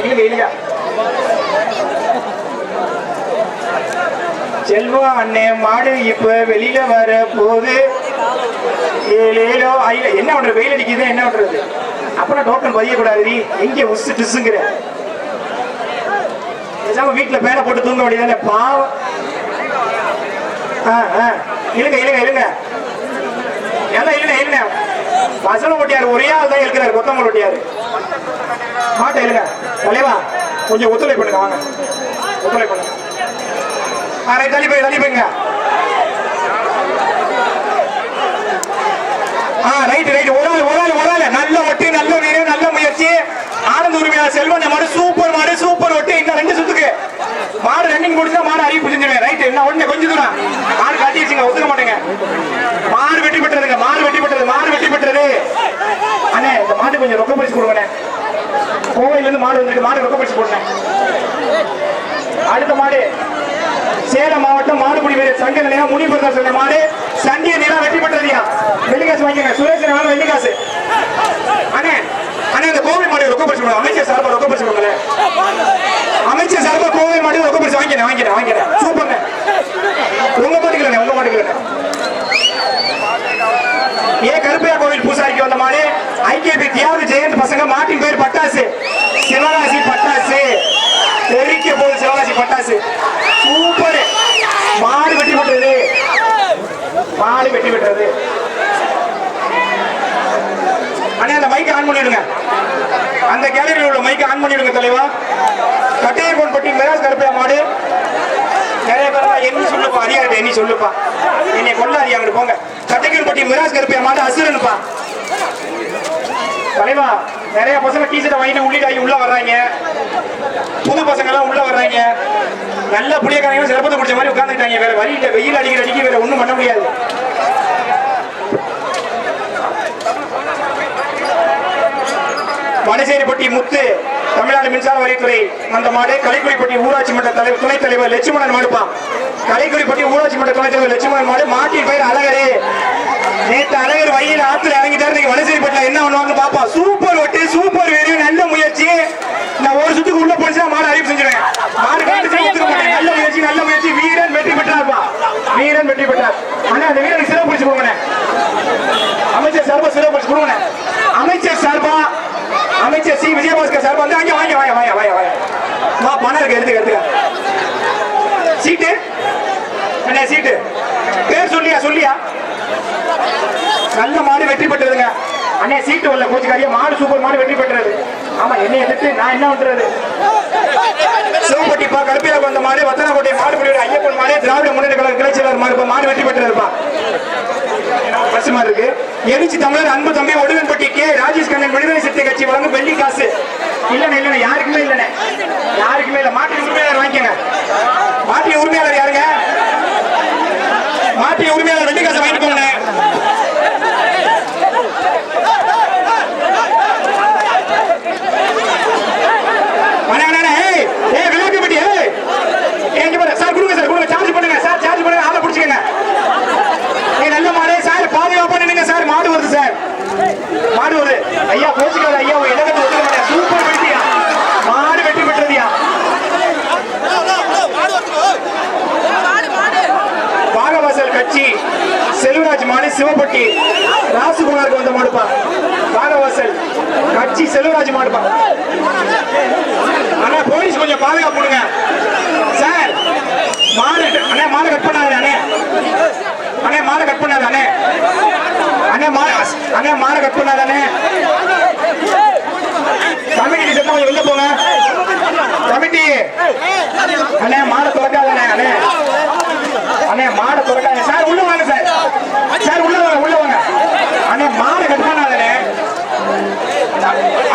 இழுங்க இழுங்க செல்வா அண்ணே மாடு இப்ப வெளியில வர போது ஏழேலோ ஐல என்ன பண்றது? வெயில் அடிக்குது என்ன பண்றது? அப்புறம் டோக்கன் பதிய கூடாது எங்க உசு டிசுங்கிற பேசாம வீட்டுல பேனை போட்டு தூங்க வேண்டியதானே பாவம். ஆ, ஆ. இருங்க இழுங்க இழுங்க எல்லாம் இழுங்க இழுங்க வசன ஓட்டியார் ஒரே ஆள் தான் இருக்கிறார் கொத்தமல்லி ஓட்டியார் மாட்டை இருங்க தலைவா கொஞ்சம் ஒத்துழைப்பு பண்ணுங்க வாங்க. ஒத்துழைப்பு பண்ணுங்க. அரை ரைட் தள்ளி போய் தள்ளி போய்ங்க. ஆ ரைட்டு ரைட் ஒரு ஆள் நல்ல ஒட்டு நல்ல வீடு நல்ல முயற்சி ஆனந்த உரிமையாளர் செல்வன் மாடு சூப்பர் மாடு சூப்பர் ஒட்டு இன்னும் ரெண்டு சுத்துக்கு மாடு ரன்னிங் முடிச்சா மாடு அறிவிப்பு செஞ்சுருவேன் ரைட் என்ன ஒண்ணு கொஞ்சம் தூரம் மாடு காட்டி வச்சுங்க ஒத்துக்க மாட்டேங்க மாடு வெட்டி பெற்றதுங்க மாடு வெட்டி பெற்றது மாடு வெட்டி பெற்றது அண்ணே இந்த மாட்டு கொஞ்சம் ரொக்க பரிசு கொடுங்கண்ணே கோவையில இருந்து மாடு வந்திருக்கு மாடு ரொக்க பரிசு போடுங்க அடுத்த மாடு சேலம் மாவட்டம் மாடுபுடி வீரர் சங்க நிலையம் முனிபுரதா சொன்ன மாடு சண்டிய நிலா வெற்றி பெற்றதியா வெள்ளிக்காசு வாங்கிங்க சுரேஷ் வேணும் வெள்ளிக்காசு. அண்ணே அண்ணே இந்த கோவை மாடு ரொக்க பரிசு அமைச்சர் சார்பா ரொக்க பரிசு அமைச்சர் சார்பா கோவை மாடு ரொக்க பரிசு வாங்கிக்கிறேன் வாங்கிக்கிறேன் வாங்கிக்கிறேன் சூப்பர்ண்ணே. உங்க மாட்டுக்கலண்ணே உங்க மாட்டுக்கலண்ணே ஏ கருப்பையா கோவில் பூசாரிக்கு வந்த மாடு ஐக்கிய தியாகு ஜெயந்த் பசங்க மாட்டின் பேர் பட்டாசு. சிவகாசி பட்டாசு. தெரிக்க போகுது சிவகாசி பட்டாசு. சூப்பர். மாடு வெட்டி விட்டுறது. மாடு வெட்டி விட்டுறது. அண்ணே அந்த மைக்கை ஆன் பண்ணிடுங்க. அந்த கேலரியில் உள்ள மைக்கை ஆன் பண்ணிடுங்க தலைவா. கட்டையங்கோன் பட்டி மிராஸ் கருப்பையா மாடு. நிறைய பேர் என்ன சொல்லுப்பா அதிகாரிட்ட என்ன சொல்லுப்பா. என்னை கொள்ளாதி அங்கிட்டு போங்க. கட்டைக்கல் பட்டி மிராஸ் கருப்பையா மாடு அசுரனுப்பா. தலைவா நிறைய பசங்க டீஷர்ட்டை வாங்கிட்டு உள்ளிட்டாகி உள்ள வர்றாங்க. புது பசங்க எல்லாம் உள்ள வர்றாங்க. நல்ல புளியக்காரங்க சிறப்பத்தை பிடிச்ச மாதிரி உட்காந்துட்டாங்க வேற வரி இல்லை. வெயில் அடிக்கிற அடிக்க வேற ஒண்ணும் பண்ண முடியாது. மணிசேரிப்பட்டி முத்து தமிழ்நாடு மின்சார வரித்துறை அந்த மாடு கலைக்குடிப்பட்டி ஊராட்சி மன்ற தலைவர் துணைத் தலைவர் லட்சுமணன் மாடுப்பான் கலைக்குடிப்பட்டி ஊராட்சி மன்ற துணைத் தலைவர் லட்சுமணன் மாடு மாட்டின் பெயர் அழகரே. நேத்து அழகர் வயலில் ஆத்துல இறங்கிட்டாரு. இன்னைக்கு வடசேரிப்பட்டில என்ன பண்ணுவாங்க பாப்பா சூப்பர் ஒட்டு சூப்பர் வேறு நல்ல முயற்சி. நான் ஒரு சுத்துக்கு உள்ள போச்சுன்னா மாடு அறிவிப்பு செஞ்சிருவேன். மாடு ஒத்துக்க மாட்டேன். நல்ல முயற்சி நல்ல முயற்சி. வீரன் வெற்றி பெற்றார்ப்பா வீரன் வெற்றி பெற்றார். ஆனா அந்த வீரனுக்கு சிறப்பு பிடிச்சு கொடுங்க அமைச்சர் சார்பா சிறப்பு பிடிச்சு கொடுங்க அமைச்சர் சார்பா அமைச்சர் சி. விஜயபாஸ்கர் சார்பா. வந்து அங்க வாங்க வாங்க வாங்க வாங்க வாங்க. வா பணம் இருக்கு எடுத்துக்க எடுத்துக்க சீட்டு என்ன சீட்டு பேர் சொல்லியா சொல்லியா நல்ல மாடு வெற்றி பெற்றதுங்க அண்ணே சீட்டு வரல கோச்சுக்காரியா மாடு சூப்பர் மாடு வெற்றி பெற்றது. ஆமா என்னை எதிர்த்து நான் என்ன பண்றது? சிவப்பட்டிப்பா கருப்பில வந்த மாடு வத்தனக்கோட்டை மாடுபடியோட ஐயப்பன் மாடு திராவிட முன்னேற்ற கழக கிளைச்செயலர் மாடு மாடு வெற்றி பெற்றதுப்பா. கஷ்டமா இருக்கு. எழுச்சி தமிழர் அன்பு தம்பி ஒடுவன்பட்டி கே. ராஜேஷ் கண்ணன் விடுதலை சிறுத்தை கட்சி வழங்கும் வெள்ளி காசு. இல்லண்ணே இல்லண்ணே யாருக்குமே இல்லண்ணே. யாருக்குமே இல்ல. மாட்டின் உரிமையாளர் வாங்கிக்கங்க. மாட்டின் உரிமையாளர் யாருங்க? மாட்டின் உரிமையாளர் வெள்ளி காசு வாங்கிட்டு போங்க அண்ணே, அண்ணே, அண்ணே, ஏய், ஏய், விளையாட்டுப்பட்டி, ஏய். ஏய், இங்க பாரு, சார் கொடுங்க சார் கொடுங்க சார்ஜ் பண்ணுங்க சார் சார்ஜ் பண்ணுங்க ஆளை பிடிச்சிக்கங்க ஏய், நல்ல மாடு சார் பாதுகாப்பா நின்னுங்க சார் மாடு வருது சார் மாடு வருது ஐயா கோச்சுக்காத ஐயா உங்க இடத்துல ஒத்துக்க மாட்டேன் சூப்பர் வெட்டியா மாடு வெட்டி பெற்றதுயா பாகவாசல் கட்சி செல்வராஜ் மாடு சிவப்பட்டி ராசுகுமாருக்கு வந்த மாடுப்பா. காலவாசல் கட்சி செல்வராஜ் மாடுப்பா. அண்ணா போலீஸ் கொஞ்சம் பாதுகாப்பு கொடுங்க. சார் மாலை அண்ணே மாலை கட் பண்ணாத அண்ணே. அண்ணே மாடு கட் பண்ணாத அண்ணே. அண்ணே மாலை அண்ணே மாடு கட் பண்ணாத அண்ணே. கமிட்டி செத்த கொஞ்சம் வெளில போங்க. கமிட்டி. அண்ணே மாலை திறக்காத அண்ணே அண்ணே. அண்ணே மாடை திறக்காத. சார் உள்ள வாங்க சார் உள்ள வாங்க உள்ள வாங்க அண்ணே மாடை கட் பண்ணாதண்ணே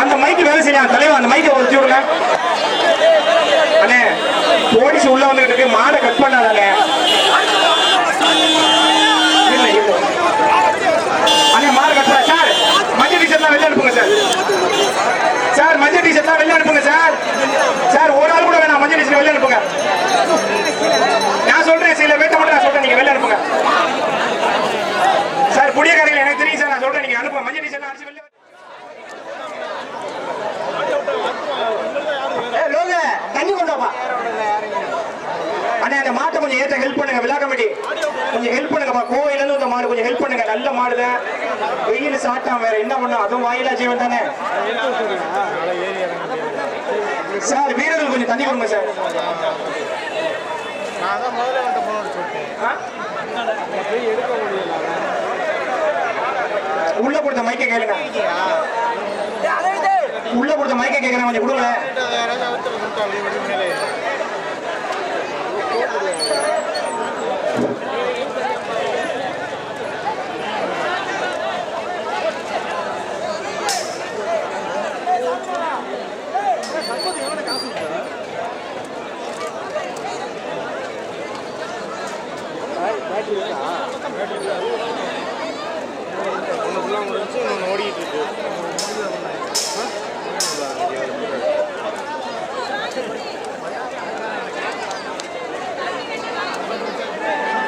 அந்த மைக்கு வேலை செய்யலாம் தலைவா அந்த மைக்கை வச்சு விடுங்க அண்ணே போலீஸ் உள்ள வந்துகிட்டு இருக்கு மாடை கட் பண்ணாதானே இல்ல இல்ல அண்ணே மாடு கட் பண்ண சார் மஞ்சள் டீஷர்ட்லாம் வெளில அனுப்புங்க சார் சார் மஞ்சள் டீஷர்ட் ஏத்த ஹெல்ப் பண்ணுங்க விழா கமிட்டி கொஞ்சம் ஹெல்ப் பண்ணுங்கப்பா கோயில இருந்து இந்த மாடு கொஞ்சம் ஹெல்ப் பண்ணுங்க நல்ல மாடு தான் சாட்டம் வேற என்ன பண்ணும் அதுவும் வாயிலா ஜீவன் தானே? சார் வீரர்கள் கொஞ்சம் தண்ணி கொடுங்க சார். உள்ள கொடுத்த மைக்க கேளுங்க. உள்ள கொடுத்த மைக்க கேக்குறேன் கொஞ்சம் கொடுங்க யாராவது அவுத்துல கொடுத்தாங்க இப்படி மேலே ஒன்று ஃபுல்லாக முடிஞ்சு இன்னொன்று ஓடிட்டு இருக்கு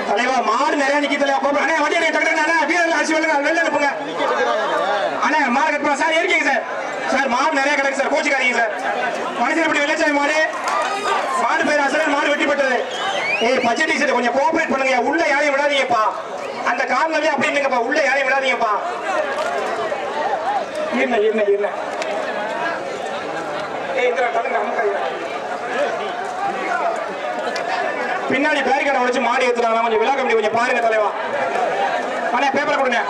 தலைவா மாடு நிறைய நிக்கி தலைவா கோபுரம் அண்ணே வண்டி எடுக்க டக்கு அண்ணா வீரர்கள் அரிசி வெள்ளுங்க வெளில அனுப்புங்க அண்ணே மாடு கட்டுப்பா சார் இருக்கீங்க சார் சார் மாடு நிறைய கிடக்கு சார். கோச்சிக்காதீங்க சார். மனுஷன் இப்படி வெள்ளச்சாமி மாடு. மாடு பேர் அசல் மாடு வெட்டி பெற்றது ஏய் பச்சை டீஷர்ட் கொஞ்சம் கோஆபரேட் பண்ணுங்க. உள்ள யாரையும் விடாதீங்கப்பா. அந்த காரணமே அப்படி இல்லைங்கப்பா. உள்ள யாரையும் விடாதீங்கப்பா. என்ன என்ன என்ன ஏய் இந்த கலங்க பின்னாடி பேரிகார்டை உடைச்சு மாடி ஏத்துறாங்க கொஞ்சம் விழா கமிட்டி கொஞ்சம் பாருங்க தலைவா. அண்ணே பேப்பரை கொடுங்க.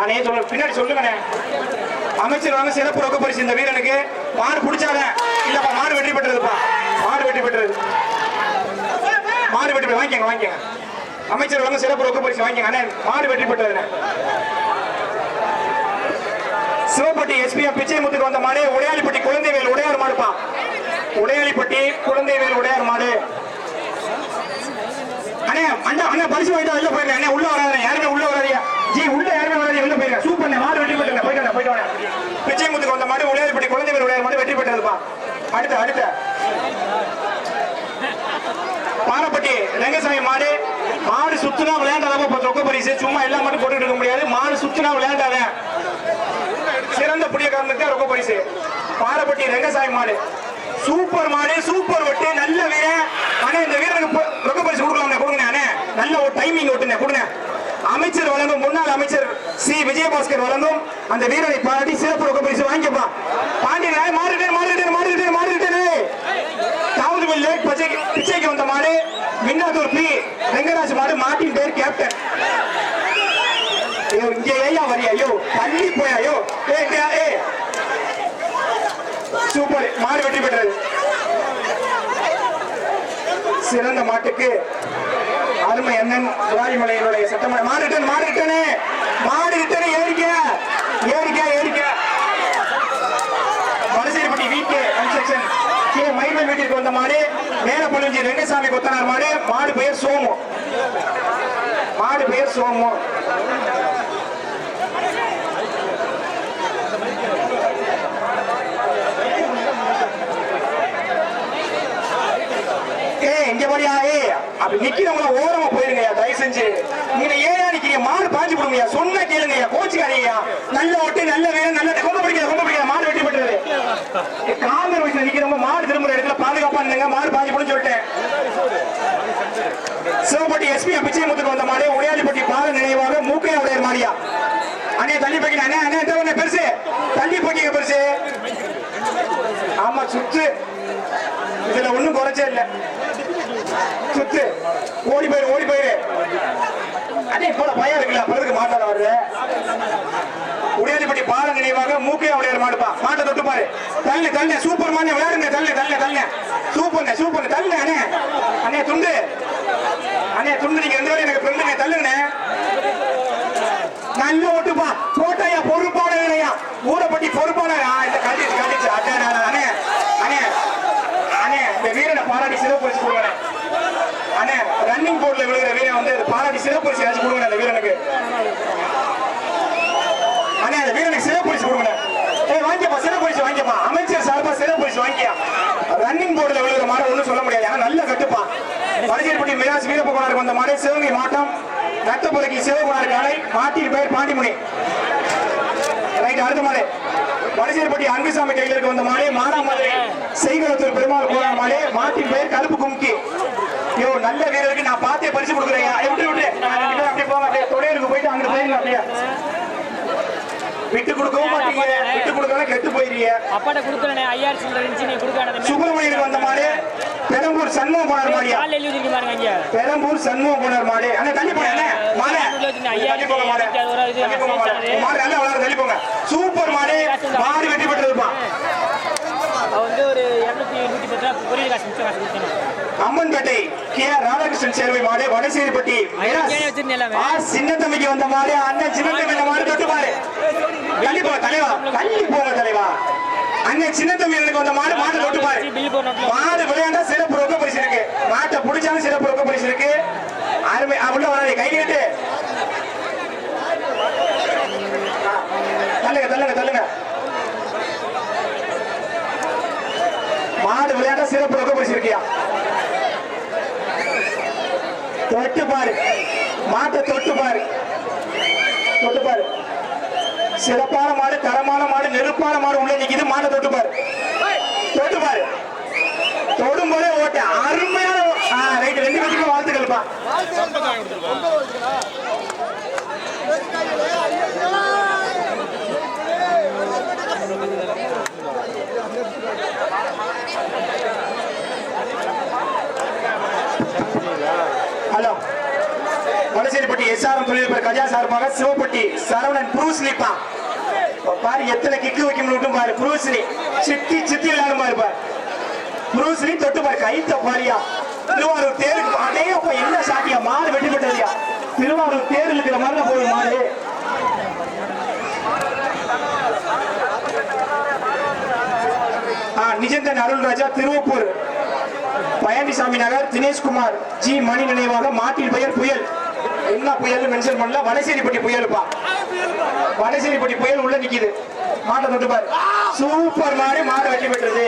நானே சொல்ல பின்னாடி சொல்லுங்கண்ணே அமைச்சர் வாங்க சிறப்பு ரொக்க பரிசு இந்த வீரனுக்கு. மாடு பிடிச்சாங்க இல்லப்பா மாடு வெற்றி பெற்றதுப்பா. மாடு வெற்றி பெற்றது. மாடு வெற்றி வாங்கிக்கங்க வாங்கிக்கங்க. அமைச்சர் வாங்க சிறப்பு ரொக்க பரிசு வாங்கிக்கங்க. அண்ணே மாடு வெற்றி பெற்றதுண்ணே. சிவப்பட்டி எஸ்பிஎம் பிச்சைமுத்துக்கு வந்த மாடு உடையாளிப்பட்டி குழந்தைவேல் உடையார் மாடுப்பா. உடையாளிப்பட்டி குழந்தைவேல் உடையார் மாடு. அண்ணே அண்ணா அண்ணா பரிசு வாங்கிட்டு வெளில போயிருக்கேன் அண்ணே உள்ள வராதே யாருமே உள்ள வராதியா ஜி உள்ள யாருமே வராது உள்ள போயிருங்க சூப்பர் மாடு வெற்றி பெற்ற போயிட்டு போயிட்டு வாங்க பிச்சைமுத்துக்கு வந்த மாடு உடையாளிப்பட்டி குழந்தைகள் உடையார் மாடு வெற்றி பெற்றதுப்பா. அடுத்த அடுத்த. பாரப்பட்டி ரங்கசாமி மாடு. மாடு சுத்துனா விளையாண்டாதான் இப்போ ரொக்க பரிசு. சும்மா எல்லா மாட்டும் போட்டுட்டு இருக்க முடியாது. மாடு சுத்துனா விளையாண்டாதான் சிறந்த புடியக்காரனுக்கு ரொக்க பரிசு. பாரப்பட்டி ரங்கசாமி மாடு. சூப்பர் மாடு சூப்பர் ஒட்டு நல்ல வீரன். ஆனா இந்த வீரனுக்கு ரொக்க பரிசு கொடுக்கலாம் கொடுங்க அண்ணே. நல்ல ஒரு டைமிங் ஒட்டுங்க கொடுங்க. அமைச்சர் வழங்கும் முன்னாள் அமைச்சர் சி. விஜயபாஸ்கர் வழங்கும் அந்த வீரனை பாராட்டி சிறப்பு ரொக்க பரிசு வாங்கிப்பா பாண்டியன் மாறிட்டேன் மாறிட்டேன் மாறிட்டேன் மாறிட்டேன் தாவூதுவில் லேக் பச்சை பிச்சைக்கு வந்த மாடு மின்னாத்தூர் பி. ரெங்கராஜ் மாடு மாட்டின் பேர் கேப்டன். ஐயோ இங்கே ஏயா வரி ஐயோ தள்ளி போய் ஐயோ. ஏ ஏ சூப்பர் மாடு வெற்றி பெற்றது. சிறந்த மாட்டுக்கு அருமை அண்ணன் ராஜமலையினுடைய சட்டமன்ற மாறிட்டன் மாறிட்டனே மாறிட்டனே ஏறிக்க ஏறிக்க ஏறிக்க வடசேரிப்பட்டி வீட்டு கன்ஸ்ட்ரக்ஷன். கே மயில்வன் வீட்டிற்கு வந்த மாடு மேல பொழிஞ்சி ரெங்கசாமி கொத்தனார் மாடு மாடு பெயர் சோமு. மாடு பெயர் சோமு. ஏ இங்க பாரியா ஏய். நிக்கிறவங்கள ஓரமா போயிருங்கய்யா தயவு செஞ்சு நீங்க ஏழா நிக்கிறீங்க மாடு பாஞ்சு கொடுங்கய்யா சொன்ன கேளுங்கய்யா கோச்சுக்காதீங்கய்யா. நல்ல ஒட்டு நல்ல வேலை நல்ல ரொம்ப பிடிக்காத ரொம்ப பிடிக்காத மாடு வெட்டி பெற்றது காங்கிரஸ் வயசுல நிக்கிறவங்க மாடு திரும்புற இடத்துல பாதுகாப்பா இருந்தங்க மாடு பாஞ்சு போடுன்னு சொல்லிட்டேன். சிவப்பட்டி எஸ்பி பிச்சைமுத்துக்கு வந்த மாடு உடையாளிப்பட்டி பால நினைவாக மூக்கையா உடைய மாதிரியா அண்ணே தள்ளி போய்க்க அண்ணே அண்ணே இந்த பெருசு. தள்ளி பக்கிங்க பெருசு. ஆமா சுத்து. இதுல ஒண்ணும் குறைச்சே இல்லை சுத்து ஓடி போயிரு ஓடி போயிரு அண்ணே போல பயம் பிறகு மாட்டாட வருது உடையாளிப்பட்டி பால நினைவாக மூக்கே உடையார் மாடுப்பா மாட்டை தொட்டு பாரு. தள்ளு தள்ளு. சூப்பர் மானே விளையாடுங்க தள்ளு தள்ளு தள்ளு. சூப்பர்ண்ணே சூப்பர் தள்ளு அண்ணே. அண்ணே துண்டு. அண்ணே துண்டு. நீங்க எந்த எனக்கு ஃப்ரெண்டுங்க தள்ளுங்கண்ணே. நல்ல ஓட்டுப்பா. கோட்டையா பொறுப்பான இல்லையா ஊரப்பட்டி பொறுப்பான இந்த கண்டிச்சு கண்டிச்சு அண்ணே. அண்ணே, அண்ணே இந்த வீரனை பாராட்டி சிறப்பு வச்சு கொடுங்க. அண்ணே ரன்னிங் போர்ட்ல விழுகிற வீரன் வந்து பாராட்டி சிறப்பு பரிசு ஏதாச்சும் கொடுங்க அந்த வீரனுக்கு. அண்ணே அந்த வீரனுக்கு சிறப்பு பரிசு கொடுங்க ஏய் வாங்கிப்பா சிறப்பு பரிசு வாங்கிப்பா அமைச்சர் சார்பா சிறப்பு பரிசு வாங்கியா. ரன்னிங் போர்டுல விழுகிற மாடு ஒண்ணும் சொல்ல முடியாது. ஆனா நல்ல கட்டுப்பா. வடசேரிப்பட்டி மிராஸ் வீரப்பகுமாருக்கு வந்த மாடு சிவகங்கை மாட்டம் நத்தப்புறைக்கு சிவகுணர் காலை மாட்டின் பெயர் பாண்டிமுனி. ரைட் அடுத்த மாடு. வடசேரிப்பட்டி அன்புசாமி கையிலிருக்கு வந்த மாடு மானாமதுரை செய்கலத்தூர் பெருமாள் கோரா மாடு மாட்டின் பெயர் கருப்பு கும்கி. ஐயோ நல்ல வீரருக்கு நான் பார்த்தே பரிசு கொடுக்குறேன். விட்டு விட்டு அப்படியே போங்க அப்படியே போயிட்டு அங்கிட்டு போயிருங்க அப்படியே. விட்டு கொடுக்கவும் மாட்டீங்க. விட்டு கொடுக்கலாம் கெட்டு போயிருங்க. அப்பாட்ட கொடுக்கலண்ணே ஐயாயிரம் சில்லறை இருந்துச்சு நீ கொடுக்கானது சுப்பிரமணியனுக்கு வந்த மாடு பெரம்பூர் சண்முக போனார் மாடியா காலையில் எழுதி பாருங்க இங்க பெரம்பூர் சண்முக போனார் மாடு. அண்ணா தள்ளி போங்க அண்ணா மாடு. போங்க நல்லா வளர தள்ளி போங்க. சூப்பர் மாடு. மாடு வெற்றி பெற்றிருப்பான். அவ வந்து ஒரு இரநூத்தி நூற்றி பத்து ரூபா பொரியல் காசு மிச்சம் காசு கொடுத்தேன். அம்மன்பேட்டை கே ராதாகிருஷ்ணன் சேர்வை மாடு வடசேரிப்பட்டி மிராஸ். ஏன் வச்சிருந்தேன் எல்லாமே? ஆ சின்ன தம்பிக்கு வந்த மாடு அண்ணன் சின்ன தம்பி மாடு தொட்டு பாரு. தள்ளி போங்க தலைவா தள்ளி போங்க தலைவா. அண்ணன் சின்ன தம்பி எனக்கு வந்த மாடு மாடு தொட்டு பாரு. மாடு விளையாண்டா சிறப்பு ரொக்க பரிசு இருக்கு. மாட்டை பிடிச்சாலும் சிறப்பு ரொக்க பரிசு இருக்கு. அருமை உள்ள வராதே கை நீட்டு. ஆ, தள்ளுங்க தள்ளுங்க தள்ளுங்க. மாடு விளையாண்டா சிறப்பு ரொக்க பரிசு இருக்கியா? தொட்டு பாரு. மாட்டை தொட்டு பாரு. தொட்டு பாரு. சிறப்பான மாடு தரமான மாடு நெருப்பான மாடு உள்ள நிக்குது. மாட்டை தொட்டு பாரு. தொட்டு பாரு. தொடும் போதே ஓட்ட. அருமையான ரைட் ரெண்டு பேருக்கும் வாழ்த்துக்கள்ப்பா. வடசேரிப்பட்டி எஸ்ஆர்எம் தொழில்நுட்ப கஜா சார்பாக சிவப்பட்டி சரவணன் ப்ரூஸ்லிப்பா பாரு எத்தனை கிக்கு வைக்க முடியும் பாரு ப்ரூஸ்லி சித்தி சித்தி விளையாடும் பாரு பாரு. ப்ரூஸ்லி தொட்டு பாரு கைத்த பாரியா. திருவாரூர் தேருக்கு அதே அப்ப என்ன சாட்டியா மாடு வெட்டி பெற்றதியா திருவாரூர் தேர் இருக்கிற மாதிரி போய் மாடு. ஆ, நிஜந்தன் அருள்ராஜா திருவப்பூர். பழனிசாமி நகர் தினேஷ்குமார் ஜி மணி நினைவாக மாட்டில் பெயர் புயல். எல்லா புயல் மென்ஷன் பண்ணல. வடசேரிப்பட்டி புயலுப்பா. வடசேரிப்பட்டி புயல் உள்ள நிக்குது. மாட்டை தொட்டு பாரு சூப்பர் மாடு மாடு வெற்றி பெற்றது.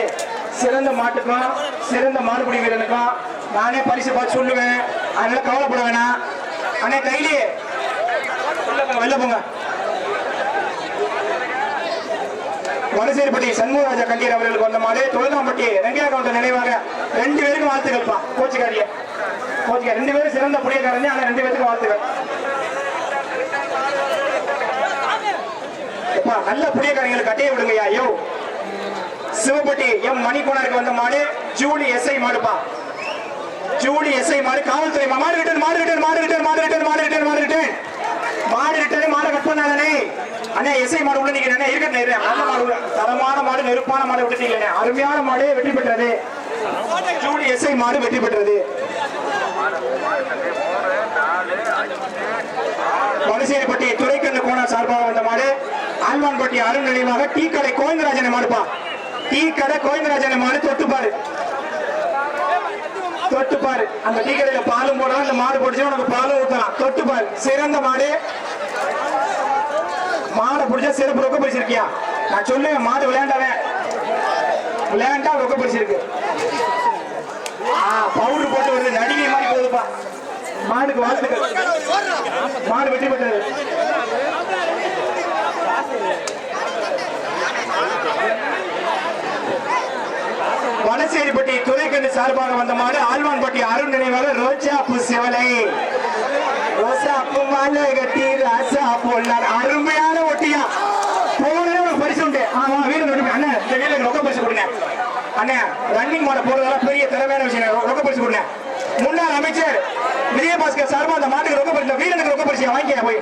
சிறந்த மாட்டுக்கும் சிறந்த மாடுபிடி வீரனுக்கும் நானே பரிசு பார்த்து சொல்லுவேன். அதனால கவலைப்பட வேணாம். அண்ணே கையிலே வெளில போங்க. வடசேரிப்பட்டி சண்முகராஜா கண்டீர் அவர்களுக்கு வந்த மாதிரி தொழுதாம்பட்டி ரெங்கையா கவுண்டர் நினைவாக ரெண்டு பேருக்கும் வாழ்த்துக்கள்ப்பா. கோச்சிக்காரிய ஓகே ரெண்டு பேரும் சிறந்த புரியக்காரங்க ஆனா ரெண்டு பேருக்கு வாழ்த்துக்கள். எப்பா நல்ல புளியக்காரங்களை கட்டையை விடுங்கய்யா ஐயோ. சிவப்பட்டி எம் மணிக்குணருக்கு வந்த மாடு ஜூலி எஸ்ஐ மாடுப்பா. ஜூலி எஸ்ஐ மாடு காவல்துறை மாடு ரிட்டர்ன் மாடு ரிட்டர்ன் மாடு ரிட்டர்ன் மாடு ரிட்டர்ன் மாடு ரிட்டர்ன் மாடு ரிட்டர்ன் மாடு ரிட்டர்ன் மாடு கட் பண்ணாதானே அண்ணே எஸ்ஐ மாடு உள்ள நிக்கிறேன் இருக்கட்டும் இரு. நல்ல மாடு தரமான மாடு நெருப்பான மாடு விட்டுட்டீங்களே அருமையான மாடு வெற்றி பெற்றது. ஜூலி எஸ்ஐ மாடு வெற்றி பெற்றது. வடசேரிப்பட்டி துரைக்கண்ணு கோணா சார்பாக வந்த மாடு ஆழ்வான்பட்டி அருண் நினைவாக டீ கடை கோவிந்தராஜனை மாடுப்பா. டீ கடை கோவிந்தராஜனை மாடு தொட்டுப்பாரு. தொட்டுப்பாரு. அந்த டீ கடையில பாலும் போடலாம் இந்த மாடு பிடிச்சா உனக்கு பாலும் ஊத்தலாம். தொட்டுப்பாரு. சிறந்த மாடு. மாடை பிடிச்சா சிறப்பு ரொக்க பிடிச்சிருக்கியா? நான் சொல்லுவேன் மாடு விளையாண்டவன் விளையாண்டா ரொக்க பிடிச்சிருக்கு. பவுடர் போட்டு வருது நடிகை மாதிரி போகுதுப்பா மாடுக்கு வாழ்த்துக்கள் மாடு வெற்றி பெற்றது வடசேரிப்பட்டி துறைக்கண்டு சார்பாக வந்த மாடு ஆழ்வான்பட்டி அருண் நினைவாக ரோஜா பூ சிவலை ரோசா பூ மாலை கட்டி ராசா போனார். அருமையான ஒட்டியா. போனே ஒரு பரிசு உண்டு. ஆமா வீரன் அண்ணன் இந்த வீரனுக்கு ரொக்க பரிசு கொடுங்க. அண்ணன் ரன்னிங் மாட போறதெல்லாம் பெரிய திறமையான விஷயம். ரொக்க பரிசு கொடுங்க. முன்னாள் அமைச்சர் விஜயபாஸ்கர் சார்பா அந்த மாட்டுக்கு ரொக்க பரிசு வீரனுக்கு ரொக்க பரிசு வாங்கிக்க போய்.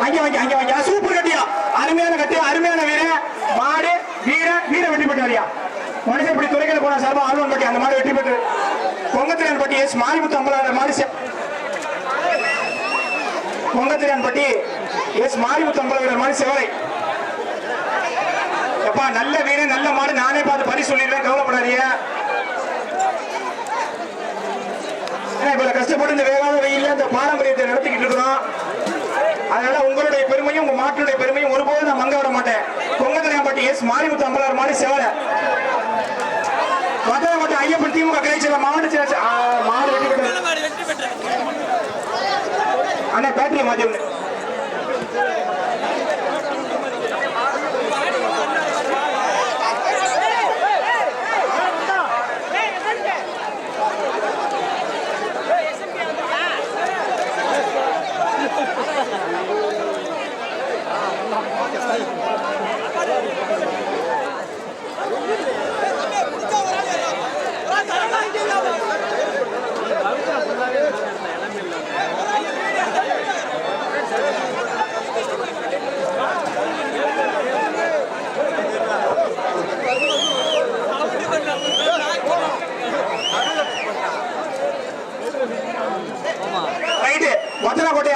அங்கே வாங்கி அங்கே வாங்கி. சூப்பர் கட்டியா? அருமையான கட்டி அருமையான வீரன் மாடு வீர வீர வெற்றி பெற்றாரியா? மனுஷன் இப்படி துறைகள் போன சார்பா ஆழ்வான் பட்டி அந்த மாடு வெற்றி பெற்று. பொங்கத்திரன் பட்டி எஸ் மாரிமுத்து அம்பலாளர் மாடு சே- பொங்கத்திரன் பட்டி எஸ் மாரிமுத்து அம்பலாளர் மாடு செவலை. எப்பா நல்ல வீர நல்ல மாடு. நானே பார்த்து பரிசு சொல்லிடுறேன். கவலைப்படாதீங்க. ஏன்னா, இப்ப கஷ்டப்பட்டு இந்த வேகாத வெயில இந்த பாரம்பரியத்தை நடத்திக்கிட்டு இருக்கிறோம். அதனால உங்களுடைய பெருமையும் உங்க மாட்டுடைய பெருமையும் ஒருபோதும் நான் மங்க விட மாட்டேன். பொங்கத்தனையாம்பட்டி எஸ் மாரிமுத்து அம்பலார் மாடி செவல. மதுரை ஐயப்பன் திமுக கிடைச்சல மாவட்ட செயலாளர் மாடு வெட்டி பெற்றது. அண்ணா பேட்டரி மாத்தி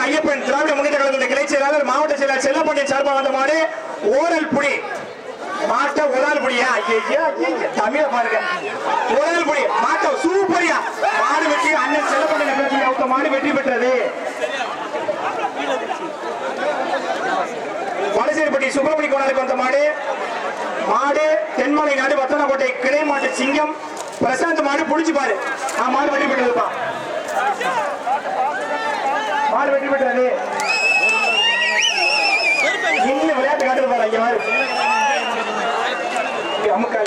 ஐயப்ப அண்ணன் செல்லப்பட்டி சார்பாக வந்த மாடு ஓரல் புடி மாட்ட உடல் புடியா தமிழ பாருங்க. உடல் புடி மாட்ட சூப்பரியா? மாடு வெற்றி அண்ணன் செல்லப்பட்ட பேசி அவங்க மாடு வெற்றி பெற்றது. வடசேரிப்பட்டி சுப்பிரமணி கோணலுக்கு வந்த மாடு. மாடு தென்மலை நாடு வத்தனக்கோட்டை கிளை மாட்டு சிங்கம். பிரசாந்த் மாடு புடிச்சு பாரு. ஆ மாடு வெற்றி பெற்றதுப்பா மாடு வெற்றி பெற்றது. இங்க பாரு இங்க அமுக்கா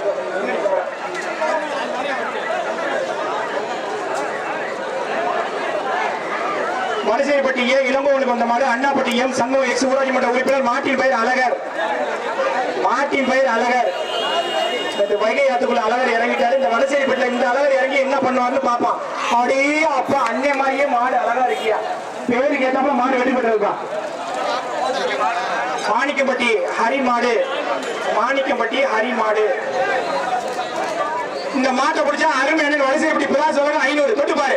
ஏ இளங்கோவனுக்கு வந்த மாடு அண்ணாப்பட்டி எம் சங்கம் எக்ஸ் ஊராட்சி மன்ற உறுப்பினர் மாட்டின் பெயர் அழகர். மாட்டின் பெயர் அழகர். இந்த வைகை ஆத்துக்குள்ள அழகர் இறங்கிட்டாரு. இந்த வடசேரிப்பட்டில இந்த அழகர் இறங்கி என்ன பண்ணுவாருன்னு பாப்பான் அப்படியே அப்பா அண்ணே மாதிரியே மாடு அழகா இருக்கியா? பேருக்கு ஏத்தாப்புல மாடு வெட்டி இருக்கான் மாணிக்கப்பட்டி ஹரி மாடு மாணிக்கப்பட்டி ஹரி மாடு இந்த மாட்டை பிடிச்சா அருமை என்ன இப்படி பிராஸ் வளர்ந்து ஐநூறு. தொட்டு பாரு.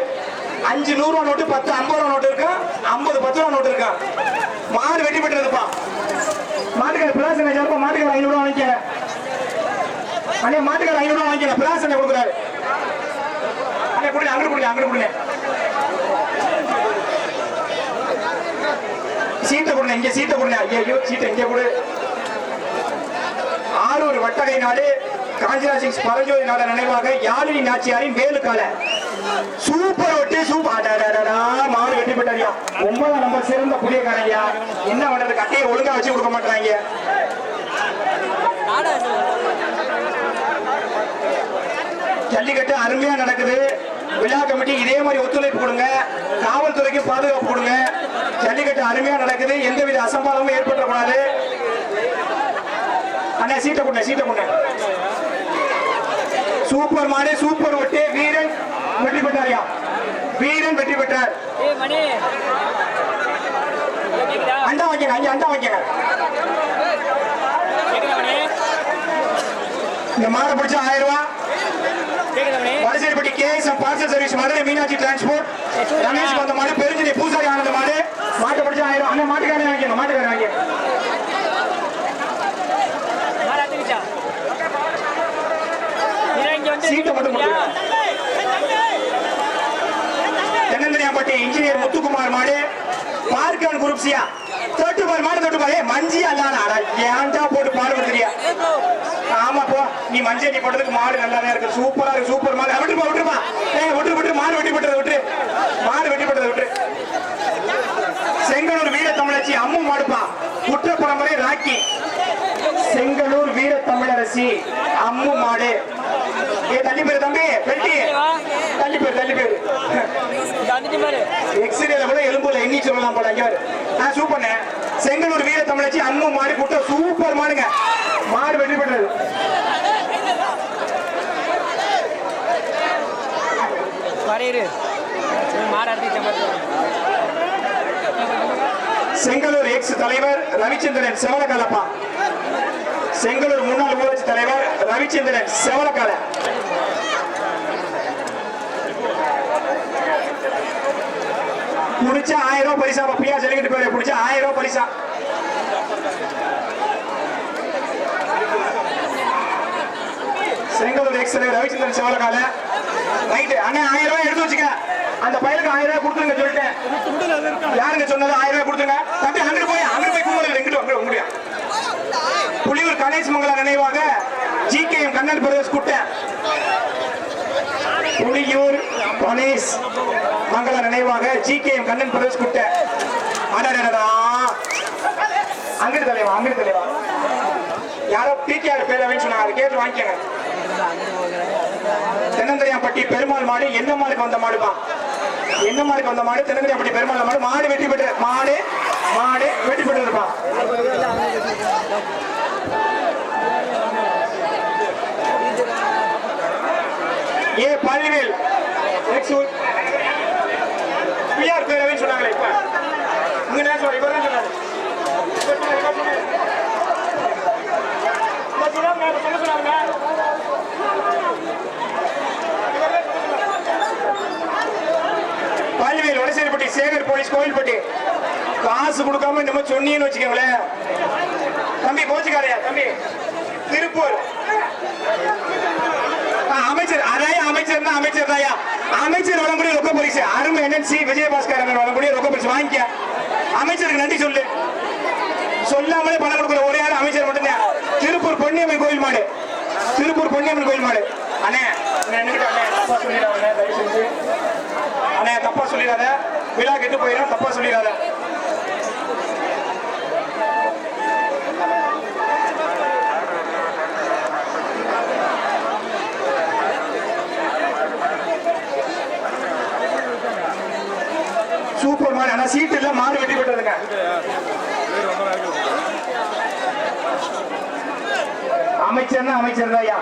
அஞ்சு நூறு ரூபா நோட்டு பத்து ஐம்பது ரூபா நோட்டு இருக்கா? ஐம்பது பத்து ரூபா நோட்டு இருக்கா? மாடு வெட்டி பெற்றதுப்பா மாட்டுக்கார பிராஸ் என்ன சார்பா மாட்டுக்கார ஐநூறு ரூபா வாங்கிக்க அண்ணே மாட்டுக்கார ஐநூறு ரூபா வாங்கிக்க பிராஸ் என்ன கொடுக்குறாரு. அண்ணே கொடுங்க அங்கே கொடுங்க அங்கே கொடுங்க. சீட்டை கொடுங்க இங்க சீட்டை கொடுங்க. ஐயோ சீட்டை இங்க கொடு. ஆரூர் வட்டகை நாடு காஞ்சிரா சிங் பரஞ்சோதி நாட நினைவாக யாழினி நாச்சியாரின் வேலு கால. சூப்பர் ஒட்டி சூப்பர். அடடடடா மாடு வெட்டி போட்டாரியா. ஒன்பதாம் நம்பர் சிறந்த புளியக்காரையா என்ன பண்றது கட்டையை ஒழுங்கா வச்சு கொடுக்க மாட்டாங்க ஜல்லிக்கட்டு அருமையா நடக்குது. விழா கமிட்டி இதே மாதிரி ஒத்துழைப்பு கொடுங்க. காவல்துறைக்கு பாதுகாப்பு கொடுங்க. ஜல்லிக்கட்டு அருமையா நடக்குது. எந்தவித அசம்பாதமும் ஏற்படக்கூடாது. அண்ணா சீட்டை கொடுங்க சீட்டை கொடுங்க. சூப்பர் மாடு சூப்பர் ஒட்டு. வீரன் வெற்றி பெற்றாரியா வீரன் வெற்றி பெற்றார். அண்டா வைக்கங்க அங்க அண்டா மணி. இந்த மாடை பிடிச்சா ஆயிரம் ரூபாய் Vadaseripatti parcel service Madurai Meenakshi transport Ramesh வந்த மாடு பெருஞ்சினி பூசாரி ஆனந்த மாடு. மாட்டை பிடிச்சா ஆயிரம். அண்ணன் மாட்டுக்காரன் வாங்கிக்கணும் மாட்டுக்காரன் வாங்கி சீட்டை மட்டும் போட்டு தென்னந்தனியாப்பட்டி இன்ஜினியர் முத்துக்குமார் மாடு. பார்க்கன் குரூப்ஸியா தொட்டு பாரு மாடு தொட்டு பாரு மஞ்சி அல்லாடா அட, ஏன்டா போட்டு பாடுபடுத்துறியா ஆமா போ. நீ மஞ்சள் நீ போட்டதுக்கு மாடு நல்லாதான் இருக்கு. சூப்பரா இருக்கு சூப்பர் மாடு. விட்டுப்பா விட்டுருப்பா ஏ விட்டு விட்டு மாடு வெட்டி போட்டதை விட்டு மாடு வெட்டி போட்டதை விட்டு செங்கலூர் வீர தமிழச்சி அம்மு மாடுப்பா. குற்ற பரம்பரை ராக்கி. செங்கலூர் வீர தமிழரசி அம்மு மாடு. ஏ தள்ளி பேரு தம்பி வெட்டி தள்ளி பேரு தள்ளி பேரு. எக்ஸ்ரேல கூட எலும்புல எண்ணி சொல்லலாம் போல இங்க. நான் சூப்பர்ண்ணே செங்கலூர் வீர தமிழச்சி அம்மு மாடு குட்ட சூப்பர் மாடுங்க. மாடு வெற்றி பெற்றது. செங்கலூர் எக்ஸ் தலைவர் ரவிச்சந்திரன் செவலக்காலப்பா செங்கலூர் முன்னாள் ஊராட்சி தலைவர் ரவிச்சந்திரன் செவலக்கால புடிச்சா ஆயிரம் ரூபாய் பரிசா பியா சொல்லிக்கிட்டு பேரு முடிச்சா ஆயிரம் ரூபாய் பரிசா செங்கலூர் எக்ஸ்ரே ரவிச்சந்திரன் சேவலகால ரைட்டு அண்ணன் ஆயிரம் ரூபாய் எடுத்து வச்சுக்க. அந்த பையனுக்கு ஆயிரம் ரூபாய் கொடுத்துருங்க சொல்லிட்டேன். யாருங்க சொன்னது? ஆயிரம் ரூபாய் கொடுத்துருங்க. தம்பி அங்கிட்டு போய் அங்கிட்டு போய் கும்பிடுங்க எங்கிட்டு அங்கிட்டு உங்களுடைய புலியூர் கணேஷ் மங்கள நினைவாக G K M Kannan Pradesh கூட்டேன் புலியூர் கணேஷ் மங்கள நினைவாக ஜி கே எம் கண்ணன் பிரதேஷ் குட்டை. அடடடடா. அங்கிட்டு தலைவா அங்கிட்டு தலைவா. யாரோ பிடிஆர் பேர் சொன்னாங்க அதை கேட்டு வாங்கிக்கங்க. தென்னந்தரையாம்பட்டி பெருமாள் மாடு என்ன மாடுக்கு வந்த மாடுப்பான் என்ன மாடுக்கு வந்த மாடு? தென்னந்தரையாம்பட்டி பெருமாள் மாடு மாடு வெட்டி பெற்ற மாடு மாடு வெட்டி பெற்றிருப்பான் ஏ பள்ளிவேல் எக்ஸூல் பிஆர் பேரவைன்னு சொன்னாங்களே இப்ப. இங்க என்ன சொல்ற இவர் சொன்னாரு. இவர் வடசேரிப்பட்டி சேகர் போலீஸ் கோவில்பட்டி. காசு கொடுக்காம இந்த மாதிரி சொன்னீங்கன்னு வச்சுக்கோங்களேன். தம்பி போச்சுக்காரையா தம்பி. திருப்பூர். அமைச்சர் அதாயா அமைச்சர் தான் அமைச்சர் தாயா அமைச்சர் வழங்கக்கூடிய ரொக்க பரிசு. அருமை என்என்சி விஜயபாஸ்கர் அவர்கள் வழங்கக்கூடிய ரொக்க பரிசு. வாங்கிக்க. அமைச்சருக்கு நன்றி சொல்லு. சொல்லாமலே பணம் கொடுக்குற ஒரே ஆள் அமைச்சர் மட்டும்தான். திருப்பூர் பொன்னியம்மன் கோயில் மாடு. திருப்பூர் பொன்னியம்மன் கோயில் மாடு. அண்ணே அண்ணே தப்பா சொல்லிடாத விழா கெட்டு போயிடும் தப்பா சொல்லிடாத. மாடு சீட் வெட்டி விட்டுறதுங்க அமைச்சர்னா அமைச்சர் தான் ஐயா.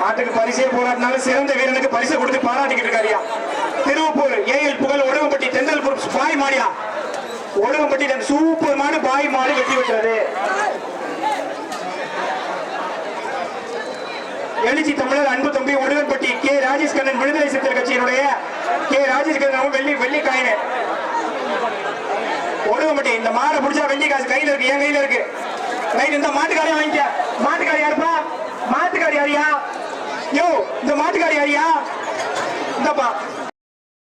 நாட்டுக்கு பரிசே போராட்டினாலும் சிறந்த வீரனுக்கு பரிசு கொடுத்து பாராட்டிக்கிட்டு இருக்காருயா திருவப்பூர் ஏஎல் புகழ் ஒடுங்கப்பட்டி தென்றல்புரம் பாய் மாடியா. ஒடுங்கப்பட்டி சூப்பர் மாடு பாய் மாடு வெட்டி விட்டது. எழுச்சி தமிழர் அன்பு தம்பி ஒடுங்கப்பட்டி கே. ராஜேஷ் கண்ணன் விடுதலை சிறுத்தை கட்சியினுடைய கே. ராஜேஷ் கண்ணன் வெள்ளி வெள்ளி வெள்ளி காயினு இந்த மாடை பிடிச்சா வெள்ளி காசு கையில இருக்கு என் கையில இருக்கு. ரைட் இந்த மாட்டுக்காரியா வாங்கிக்க. மாட்டுக்காரி யாருப்பா? மாட்டுக்காரி யாரியா? யோ இந்த மாட்டுக்காரி யாரியா? இந்தப்பா.